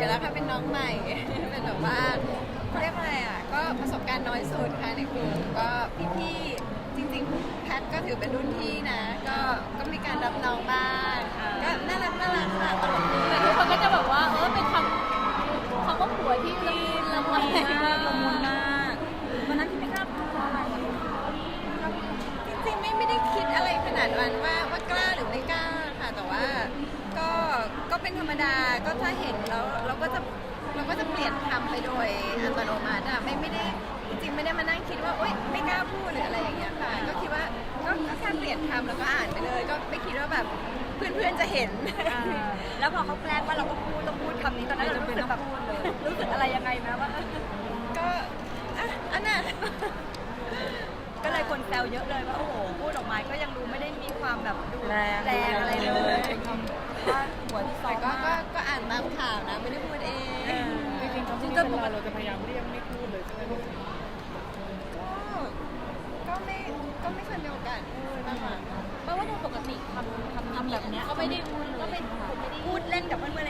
อยู่แล้วค่ะเป็นน้องใหม่ เป็นแบบว่าเขาเรียกว่าอะไรอะก็ประสบการณ์น้อยสุดค่ะในกลุ่มก็พี่ๆจริงๆแพทก็ถือเป็นรุ่นพี่นะ ก็ก็มีการรับน้องบ้างก็น่ารัก โดยอัตโนมัติอะไม่ไม่ได้จริงๆไม่ได้มานั่งคิดว่าโอ๊ยไม่กล้าพูดหรืออะไรอย่างเงี้ยค่ะก็คิดว่าก็ก็แค่เปลี่ยนคำแล้วก็อ่านไปเลย ก็ไม่คิดว่าแบบเพื่อนๆจะเห็น อ่าแล้วพอเขาแกล้งว่าเราก็พูดต้องพูดคำนี้ตอนนั้นเรารู้สึกแบบรู้สึกอะไรยังไงไหมว่า ก็อะอันน่ะ ก็เลยคนแซวเยอะเลยว่าโอ้โหพูดออกมาก็ยังดูไม่ได้มีความแบบดูแรงอะไรเลยว่าหัวที่สอแต่งก็มากก็ก็อ่านตามข่าวนะไม่ได้พูดเองจริงๆเขา จริงก็ๆปกเราติเราจะพยายามเลี่ยงไม่พูดเลยใช่ไหมก็ก็ไม่ก็ไม่เคยมีโอกาสพูดนะคะเพราะว่าโดยปกติทำทำทำแบบเนี้ยก็ไม่ได้พูดเลยก็เป็นคนไม่ได้พูดเล่นกับเพื่อนๆอะ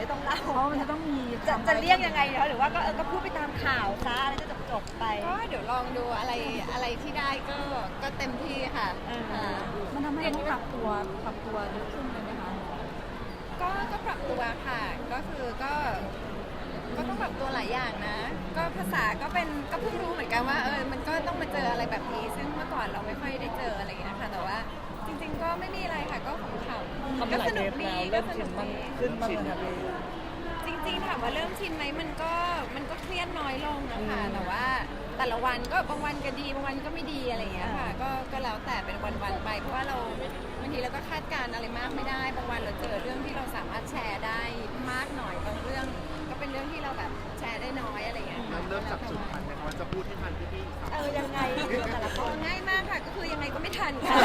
ที่ต้องเล่าเพราะมันจะต้องมีจะจะเรียกยังไงคะหรือว่าก็เออก็พูดไปตามข่าวซะอะไรก็จบจบๆไปๆก็เดี๋ยวลองดูอะไรอะไรที่ได้ก็ก็เต็มที่ค่ะเออ ค่ะมันทำให้เราต้องปรับตัวปรับตัวเยอะขึ้นเลยไหมคะก็ก็ปรับตัวค่ะ ก็คือก็ ก็ต้องปรับตัวหลายอย่างนะ ก็ภาษาก็เป็นก็เพิ่งรู้เหมือนกันว่าเออมันก็ต้องมาเจออะไรแบบนี้ เทนุกปดีแล้วก็เริ่มสชินุนกมันดีขึ้นบ้างไหมครับพี่จริงๆถามว่าเริ่มชินไหมมันก็มันก็เครียดน้อยลงนะคะแต่ว่าแต่ละวันก็บางวันก็ดีบางวันก็ไม่ดีอะไรอย่างเงี้ยค่ะก็ก็แล้วแต่เป็นวันๆไป เพราะว่าเราบางทีเราก็คาดการณ์อะไรมากไม่ได้ บางวันเราเจอเรื่องที่เราสามารถแชร์ได้มากหน่อยบางเรื่องก็ เป็นเรื่องที่เราแบบแชร์ได้น้อยอะไรอย่างเงี้ยค่ะเริ่มจับจุดทันไหมว่าจะพูดให้ทันพี่ๆครับเออยังไงแต่ละคนง่ายมากค่ะก็คือยังไงก็ไม่ทันค่ะ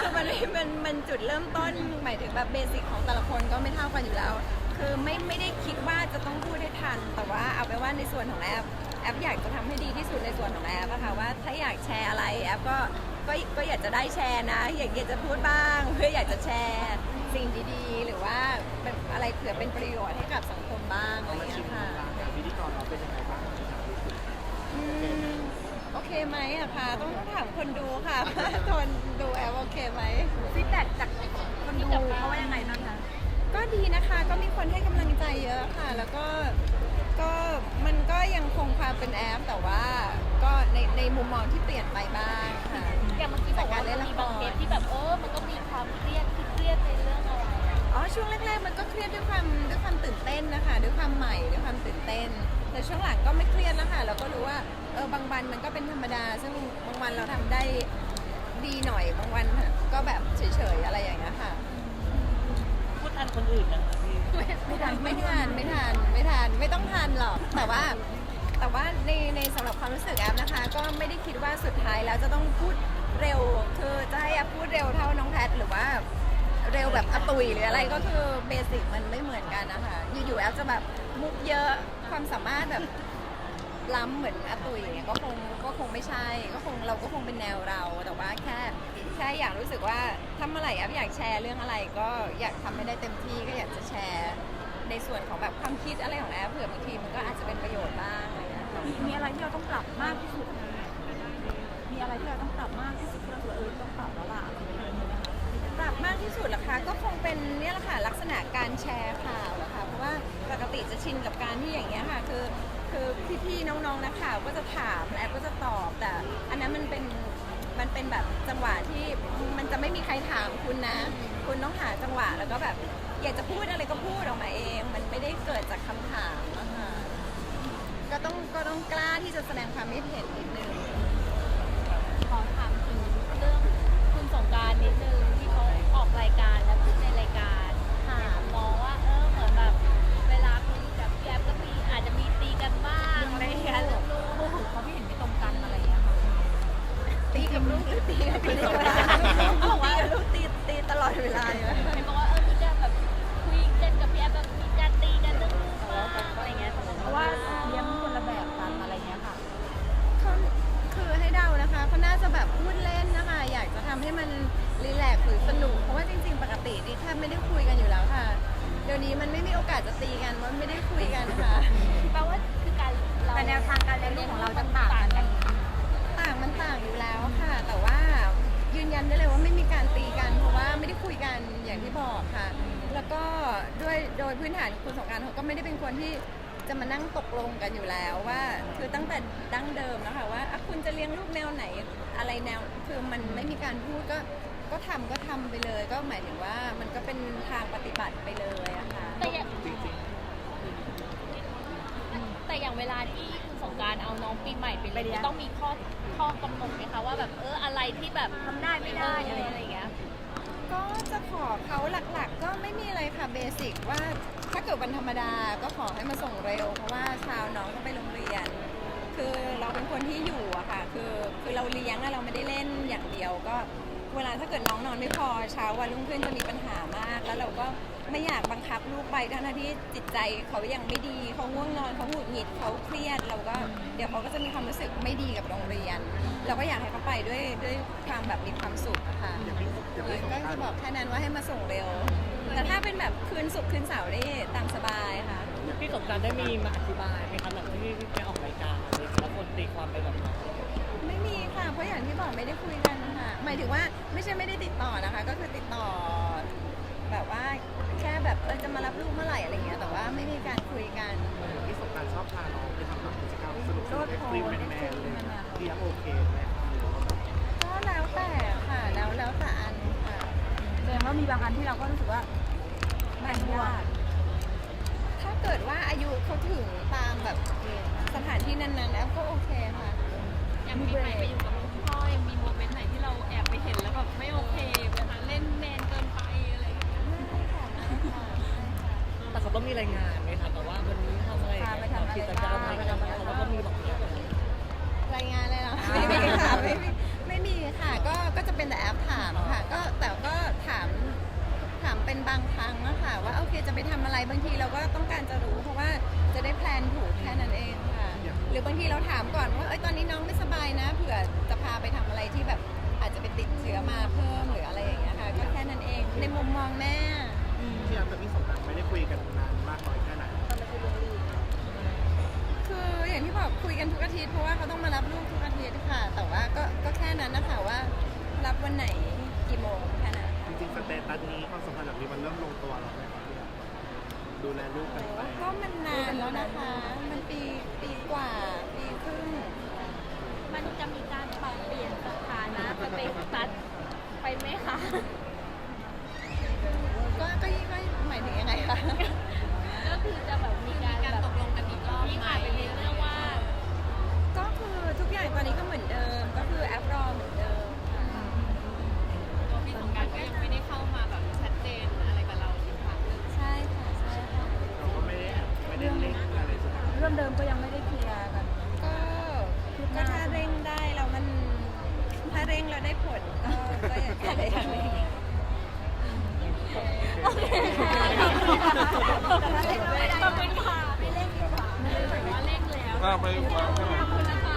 คือมันมันมันจุดเริ่มต้นหมายถึงแบบเบสิกของแต่ละคนก็ไม่เท่ากันอยู่แล้ว คือไม่ไม่ได้คิดว่าจะต้องพูดให้ทัน แต่ว่าเอาไปนว่าในส่วนของแอปแอปอยากจะทำให้ดีที่สุดในส่วนของแอปอะค่ะว่าถ้าอยากแชร์อะไรแอปก็ก็ก็อยากจะได้แชร์นะ อยากอยากจะพูดบ้าง เพื่ออยากจะแชร์ สิ่งดีๆ หรือว่าเป็นอะไรเผื่อเป็นประโยชน์ให้กับสังคมบ้างอะไรอย่างเงี้ยค่ะพิธีกรเราเป็นยังไงบ้างอืมโอเคไหมอะคะต้องถามคนดูค่ะว่าคนดูแอลโอเคไหม ฟีดแบ็กจากคนดูเขาว่ายังไงบ้างคะก็ดีนะคะก็มีคนให้กำลังใจเยอะค่ะ แล้วก็ก็มันก็ยังคงความเป็นแอป แต่ว่าก็ในในมุมมองที่เปลี่ยนไปบ้างค่ะอย่างเมื่อกี้บอกว่า ตื่นเต้นนะคะด้วยความใหม่ด้วยความตื่นเต้น แต่ช่วงหลังก็ไม่เครียดแล้วค่ะเราก็รู้ว่าเออบางวันมันก็เป็นธรรมดา ซึ่งบางวันเราทำได้ดีหน่อยบางวันก็แบบเฉยๆอะไรอย่างเงี้ยค่ะพูดทันคนอื่นนะครับพี่ไม่ทันไม่ทันไม่ทันไม่ทันไม่ต้องทันหรอกแต่ว่าแต่ว่าในในสำหรับความรู้สึกแอฟนะคะ ก็ไม่ได้คิดว่าสุดท้ายแล้วจะต้องพูดเร็วคือจะให้แอฟพูดเร็วเท่าน้องแพทหรือว่า เร็วแบบอตุยหรืออะไรก็คือเบสิกมันไม่เหมือนกันนะคะอยู่ๆแอฟจะแบบมุกเยอะความสามารถแบบล้ำเหมือนอาตุยอย่างเงี้ยก็คงก็คงไม่ใช่ ก็คงเราก็คงเป็นแนวเราแต่ว่าแค่แค่อยากรู้สึกว่าถ้าเมื่อไหร่แอฟอยากแชร์เรื่องอะไร ก็อยากทำให้ได้เต็มที่ก็อยากจะแชร์ ในส่วนของแบบความคิดอะไรของแอฟเผื่อบางทีมันก็อาจจะเป็นประโยชน์บ้างอะไรอย่างเงี้ยมีมีอะไรที่เราต้องปรับมากที่สุดมีอะไรที่เราต้องปรับมากที่สุดที่เราเออต้องปรับแล้วล่ะ มากที่สุดเหรอคะก็คงเป็นเนี่ยแหละค่ะลักษณะการแชร์ข่าวแหละค่ะเพราะว่าปกติจะชินกับการที่อย่างเงี้ยค่ะคือคือพี่ๆน้องๆนักข่าวก็จะถามแอฟก็จะตอบแต่ อันนั้นมันเป็นมันเป็นแบบจังหวะที่มันจะไม่มีใครถามคุณนะ คุณต้องหาจังหวะแล้วก็แบบอยากจะพูดอะไรก็พูดออกมาเอง มันไม่ได้เกิดจากคำถามอะค่ะก็ต้องก็ต้องกล้าที่จะแสดงความคิดเห็นนิดนึงขอถามถึงเรื่องคุณสงกร รายการและพูดในรายการค่ะมองว่าเออเหมือนแบบเวลาคุยกับพี่แอฟก็มีอาจจะมีตีกันบ้างอะไรอย่างเงี้ยลูกเขาไม่เห็นไม่ตรงกันอะไรอย่างเงี้ยตีกับลูกตีกับพี่ลูกาบอลูกตีตีตลอดเวลาเลยเห็ว่าพี่แอฟบคนละแบบอะไรอย่างเงี้ยค่ะ เขาคือให้เดานะคะเขาน่าจะแบบพูดเล่นนะคะ อยากจะทำให้มัน รีแลกหรือสนุกเพราะว่าจริง ๆ ปกตินี่แทบไม่ได้คุยกันอยู่แล้วค่ะ เดี๋ยวนี้มันไม่มีโอกาสจะตีกันมันไม่ได้คุยกันค่ะ แปลว่าคือการเราแต่แนวทางการเรียนรู้ของเราจะต่างกัน ต่างมันต่างอยู่แล้วค่ะ แต่ว่ายืนยันได้เลยว่าไม่มีการตีกัน เพราะว่าไม่ได้คุยกันอย่างที่บอกค่ะ แล้วก็ด้วยโดยพื้นฐานคุณสงการเขาก็ไม่ได้เป็นคนที่จะมานั่งตกลงกันอยู่แล้วว่า คือตั้งแต่ดั้งเดิมนะคะว่าคุณจะเลี้ยงลูกแนวไหนอะไรแนว คือมันไม่มีการพูดก็ ก็ทำก็ทำไปเลย ก็หมายถึงว่ามันก็เป็นทางปฏิบัติไปเลยอะค่ะ แต่อย่างแต่อย่างเวลาที่คุณสงกรารเอาน้องปีใหม่ไปเรียนต้องมีข้อข้อกำหนดไหมคะว่าแบบเอออะไรที่แบบทำได้ไม่ได้เออะไรอออะไรย่างอย่างเงี้ยเงี้ย ก็จะขอเขาหลักๆ ก็ไม่มีอะไรค่ะเบสิกว่าถ้าเกิดวันธรรมดาก็ขอให้มาส่งเร็ว เพราะว่าเช้าน้องก็ไปโรงเรียน คือเราเป็นคนที่อยู่อะค่ะ คือคือเราเลี้ยงอะเราไม่ได้เล่นอย่างเดียวก็ เวลาถ้าเกิดน้องนอนไม่พอเช้าวันรุ่งขึ้นจะมีปัญหามาก แล้วเราก็ไม่อยากบังคับลูกไปทั้งๆที่จิตใจเขายังไม่ดีเขาง่วงนอนเขาหงุดหงิดเขาเครียด เราก็เดี๋ยวเขาก็จะมีความรู้สึกไม่ดีกับโรงเรียน เราก็อยากให้เขาไปด้วยด้วยความแบบมีความสุขอะค่ะอย่างพี่อย่างพี่สงก็กราจะรบอกแค่นั้นว่าให้มาส่งเร็ว แต่ถ้าเป็นแบบคืนศุกร์คืนเสาร์ได้ตามสบายค่ะพี่สงกรารได้มีมาอธิบายไหมครับแบบที่พี่ไปออกรายการอะไรแล้วคนตีความไปแบบนั้นไม่มีค่ะเพราะอย่างที่บอกไม่ได้คุยกันค่ะ หมายถึงว่าไม่ใช่ไม่ได้ติดต่อนะคะ ก็คือติดต่อ แบบว่าแค่แบบเออจะมารับลูกเมื่อไหร่อะไรเงี้ยแต่ว่าไม่มีการคุยกันพี่สงกรารชอบพาน้องไปทำแบบกิจกรรมสนุกสนุกเอ็กซ์ตรีมแมนแมนเลยเรียกโอเคไหมก็แล้วแต่ค่ะ แล้วแล้วแต่อันค่ะแสดงว่ามีบางอันที่เราก็รู้สึกว่าไม่อนุญาตถ้าเกิดว่าอายุเขาถึงตามแบบสถานที่นั้นๆแล้วก็โอเคค่ะย่างปีใหม่ไปอยู่กับ มีโมเมนต์ไหนที่เราแอบไปเห็นแล้วแบบไม่โอเคเวลาเล่นแมนเกินไปอะไรอย่างเงี้ยแต่เขาต้องมีรายงานไหมครับแต่ว่าวันนี้ทำอะไรอย่างเงี้ยกิจกรรมอะไรกันเขาก็ต้องมีบอกเนี่ยรายงานเลยเหรอไม่มีค่ะไม่มีไม่มีค่ะก็ก็จะเป็นแต่แอปถามค่ะ ก็แต่ก็ถามถามเป็นบางครั้งอะค่ะว่าโอเคจะไปทำอะไรบางทีเราก็ต้องการจะรู้เพราะว่าจะได้แพลนถูกแค่นั้นเองค่ะ หรือบางทีเราถามก่อนว่าเอ้ยตอนนี้น้องไม่ ในมุมมองแม่ที่อันกับพี่สงกรารไม่ได้คุยกันนานมากน้อยแค่ไหนคืออย่างที่บอกคุยกันทุกอาทิตย์เพราะว่าเขาต้องมารับลูกทุกอาทิตย์ค่ะ แต่ว่าก็ก็แค่นั้นนะคะว่า รับวันไหนกี่โมงแค่นั้นจริงๆสเตตัสนี้ความสัมพันธ์แบบนี้มันเริ่มลงตัวแล้วไหมครับพี่อันดูแลลูกกันไปก็มันนานแล้วนะคะ มันปีปีกว่าปีครึ่งมันจะมีการปรับเปลี่ยนสถานะสเตตัสไปไหมคะ ก็ก็ก็หมายถึงยังไงคะก็คือจะแบบมีการแบบตกลงกันอีกรอบที่ผ่านไปเรื่องว่า ก็คือทุกอย่างตอนนี้ก็เหมือนเดิม ก็คือแอปรอเหมือนเดิมค่ะตัวพี่สงการก็ยังไม่ได้เข้ามาแบบชัดเจนอะไรกับเราอีกครั้งหนึ่งใช่ค่ะใช่ค่ะเราก็ไม่ได้ไม่ได้เล็กอะไรสักอย่างเรื่องเดิมก็ยังไม่ได้เคลียร์กันก็ก็ถ้าเร่งได้แล้วมันถ้าเร่งแล้วได้ผลก็ก็อยากจะ โอเคค่ะขอบคุณค่ะไม่เล่นดีาไม่เล่นแต่ว่าเล่นแล้ว ถ้าไม่ขอบคุณนะคะ